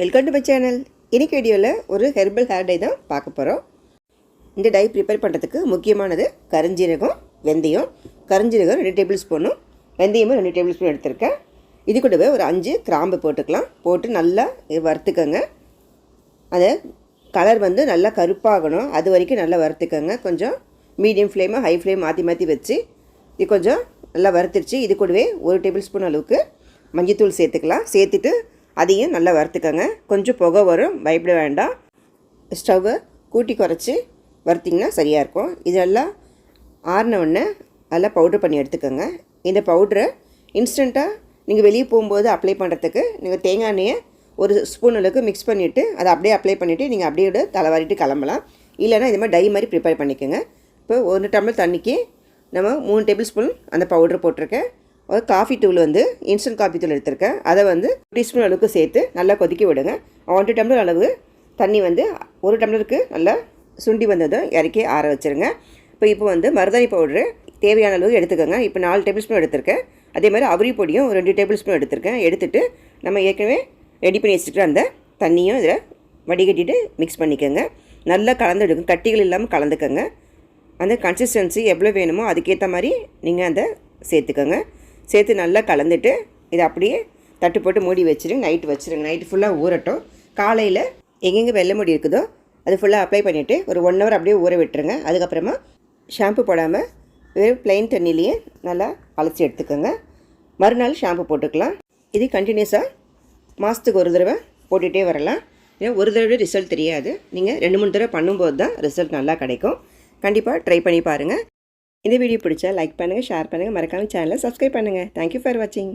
Welcome to my channel இன்னைக்கு வீடியோவில் ஒரு ஹெர்பல் ஹேர் டை தான் பார்க்க போகிறோம் இந்த டை ப்ரிப்பேர் பண்ணுறதுக்கு முக்கியமானது கருஞ்சீரகம் வெந்தயம். கருஞ்சீரகம் ரெண்டு டேபிள் ஸ்பூனும் வெந்தயமும் ரெண்டு டேபிள் ஸ்பூன் எடுத்திருக்கேன். இது கூடவே ஒரு அஞ்சு கிராம்பு போட்டுக்கலாம். போட்டு நல்லா வறுத்துக்கோங்க. அதை கலர் வந்து நல்லா கருப்பாகணும். அது வரைக்கும் நல்லா வறுத்துக்கோங்க. கொஞ்சம் மீடியம் ஃப்ளேமாக ஹை ஃப்ளேம் மாற்றி மாற்றி வச்சு இது கொஞ்சம் நல்லா வறுத்துருச்சு. இது கூடவே ஒரு டேபிள் ஸ்பூன் அளவுக்கு மஞ்சத்தூள் சேர்த்துக்கலாம். சேர்த்துட்டு அதையும் நல்லா வறுத்துக்கோங்க. கொஞ்சம் புகை வரும். பயப்பட வேண்டாம். ஸ்டவ்வை கூட்டி குறைச்சி வறுத்திங்கன்னா சரியாக இருக்கும். இதெல்லாம் ஆறின உடனே நல்லா பவுட்ரு பண்ணி எடுத்துக்கோங்க. இந்த பவுட்ரை இன்ஸ்டண்ட்டாக நீங்கள் வெளியே போகும்போது அப்ளை பண்ணுறதுக்கு நீங்கள் தேங்காய் எண்ணெயை ஒரு ஸ்பூன் அளவுக்கு மிக்ஸ் பண்ணிவிட்டு அதை அப்படியே அப்ளை பண்ணிவிட்டு நீங்கள் அப்படியே தலைவாரிட்டு கிளம்பலாம். இல்லைன்னா இது மாதிரி டை மாதிரி ப்ரிப்பேர் பண்ணிக்கோங்க. இப்போ ஒரு டம்ளர் தண்ணிக்கு நம்ம மூணு டேபிள் ஸ்பூன் அந்த பவுடர் போட்டிருக்கேன். ஒரு காஃபி தூள் வந்து இன்ஸ்டன்ட் காஃபி தூள் எடுத்திருக்கேன். அதை வந்து டீஸ்பூன் அளவுக்கு சேர்த்து நல்லா கொதிக்க விடுங்க. ஒன் டம்ளர் அளவு தண்ணி வந்து ஒரு டம்ளருக்கு நல்லா சுண்டி வந்ததும் இறக்கி ஆற வச்சுருங்க. இப்போ இப்போ வந்து மருதாணி பவுடரு தேவையான அளவு எடுத்துக்கோங்க. இப்போ நாலு டேபிள் ஸ்பூன் எடுத்திருக்கேன். அதே மாதிரி அவரி பொடியும் ஒரு ரெண்டு டேபிள் ஸ்பூன் எடுத்திருக்கேன். எடுத்துகிட்டு நம்ம ஏற்கனவே ரெடி பண்ணி வச்சுட்டு அந்த தண்ணியும் இதில் வடிகட்டிட்டு மிக்ஸ் பண்ணிக்கோங்க. நல்லா கலந்துடுங்க. கட்டிகள் இல்லாமல் கலந்துக்கோங்க. அந்த கன்சிஸ்டன்சி எவ்வளோ வேணுமோ அதுக்கேற்ற மாதிரி நீங்கள் அந்த சேர்த்துக்கோங்க. சேர்த்து நல்லா கலந்துட்டு இதை அப்படியே தட்டு போட்டு மூடி வச்சுருங்க. நைட்டு வச்சுருங்க. நைட்டு ஃபுல்லாக ஊறட்டும். காலையில் எங்கெங்கே வெள்ளை முடி இருக்குதோ அது ஃபுல்லாக அப்ளை பண்ணிவிட்டு ஒரு ஒன் ஹவர் அப்படியே ஊற விட்டுருங்க. அதுக்கப்புறமா ஷாம்பு போடாமல் வெறும் ப்ளைன் தண்ணிலேயே நல்லா அலசி எடுத்துக்கோங்க. மறுநாள் ஷாம்பு போட்டுக்கலாம். இது கண்டினியூஸாக மாதத்துக்கு ஒரு தடவை போட்டுகிட்டே வரலாம். ஏன்னா ஒரு தடவை ரிசல்ட் தெரியாது. நீங்கள் ரெண்டு மூணு தடவை பண்ணும்போது தான் ரிசல்ட் நல்லா கிடைக்கும். கண்டிப்பாக ட்ரை பண்ணி பாருங்கள் இந்த வீடியோ பிடிச்சா லைக் பண்ணுங்கள் ஷேர் பண்ணுங்கள் மறக்காமல் சேனலை சப்ஸ்கிரைப் பண்ணுங்கள் தேங்க்யூ ஃபார் வாட்சிங்